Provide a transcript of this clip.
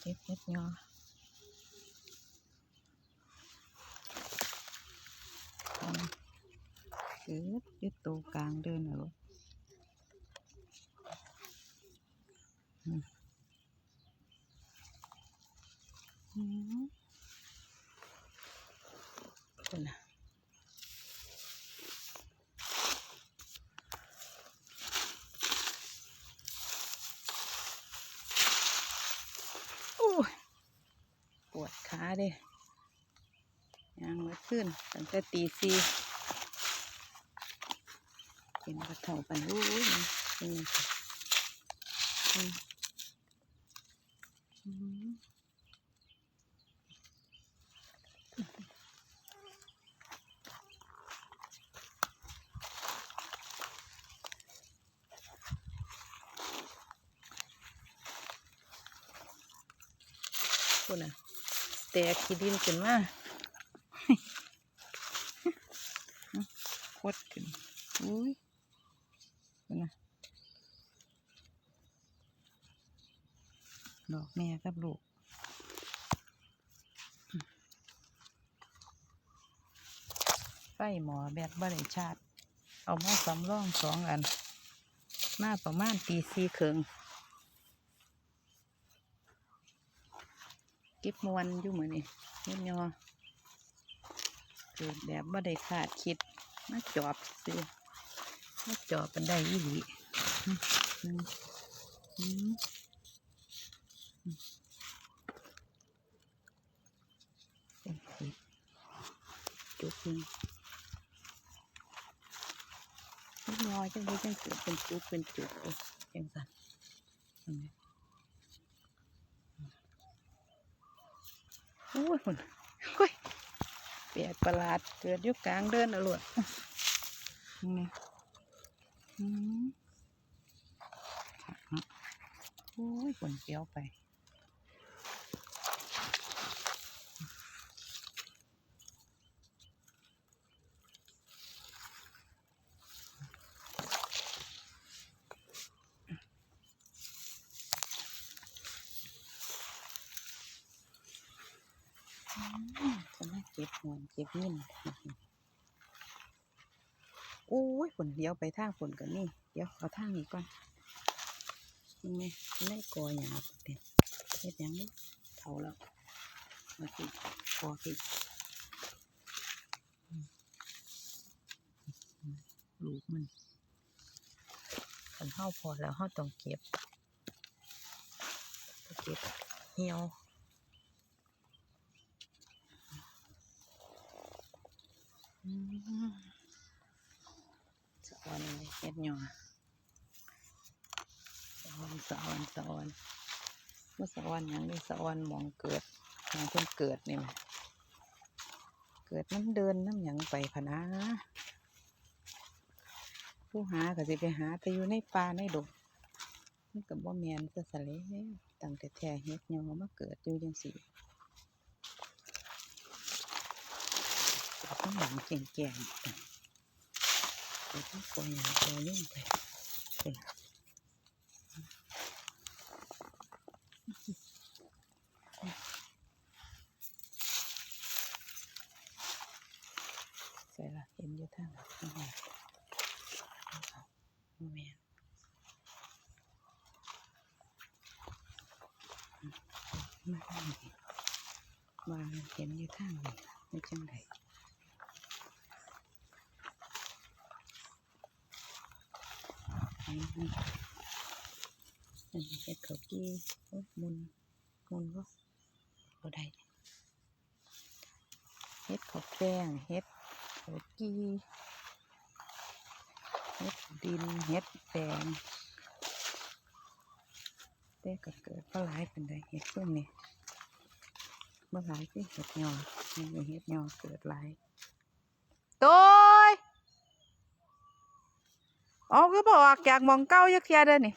เก็บเห็ดยออืมเกิดอยึดตัวกลางเดินเหรออืมอืมเป็นน่ะโอ้ยปว ดขาเด้ยังมาขึ้นตั้งแต่ตีสี่เป็นกระเท่าปโอ้ยเป็นไงคะอืมอืมคุณน่ะ แตกขี้ดินขึ้นมาโคตรขึ้นอุ้ยนะดอกแม่กับลูกไฟหมอแบบบริชาติ เอามาสำรองสองอัน มาประมาณตีสี่ครึ่ง เก็บมวนอยู่เหมือนนี่เฮ็ดยอเกิดแบบบ่าได้คาดคิดมาจอบซื้อมาจอบกันได้อีหลีอืมอืมอืมอืมเป็นสิจุกนึงเฮ็ดยจังได้จังเกิดเป็นจุกเป็นจุกเลยจังสัน เห็นไหมโอ้ยคนโอ้ยแปลกประหลาดเกิดอยู่กลางเดินอรวดนี่อืมคักเนาะโอ้ยคนเปรี้ยวไป อืมจะมาเก็บหวนเก็บเงินโอ้ยฝนเดี๋ยวไปทางฝนกันนี่ เดี๋ยวเอาทางนี้ก่อนนี่ไงไม่กอหยาบเด็ดเฮ็ดหยังนี่เท่าแล้วมาสิกอสิอืมลูกมันคันเฮาพอแล้วเฮาต้องเก็บเก็บเหี่ยว อืม สะออนเลยเฮ็ดหยอสะออนสะออนสะออนเมื่อสะออนหยังนี่สะออนหมองเกิดหมองเพิ่นเกิดนี่แหละเกิดน้ำเดินน้ำหยังไปพนะ ผู้หาก็สิไปหาแต่อยู่ในป่าในดงมันก็บ่แม่นซะซะแล้วตั้งแต่แท้เฮ็ดหยอมาเกิดอยู่จังซี่ ข้างหลังแก่งแก่งไปที่กอยางกอยุ่งไปเป็นใส่ละเห็นอยู่ทางหลังข้างหลังแม่มาทางนี้มาเห็นอยู่ทางนี้ไม่จังไดอัน นี้อันเฮ็ดข้าวกี้มุนมุนก็บ่ได้เฮ็ดขาแป้งเฮ็ดเขากี้เฮ็ดดินเฮ็ดแป้งแต่ก็เกิดบ่หลายเปานใดเฮ็ดพวกนี้บ่อหลายคือเฮ็ดยอเฮ็ดยอเกิดหลายโต อ๋อคือบอกจากหมองเก้ายักเทียเด้อนี่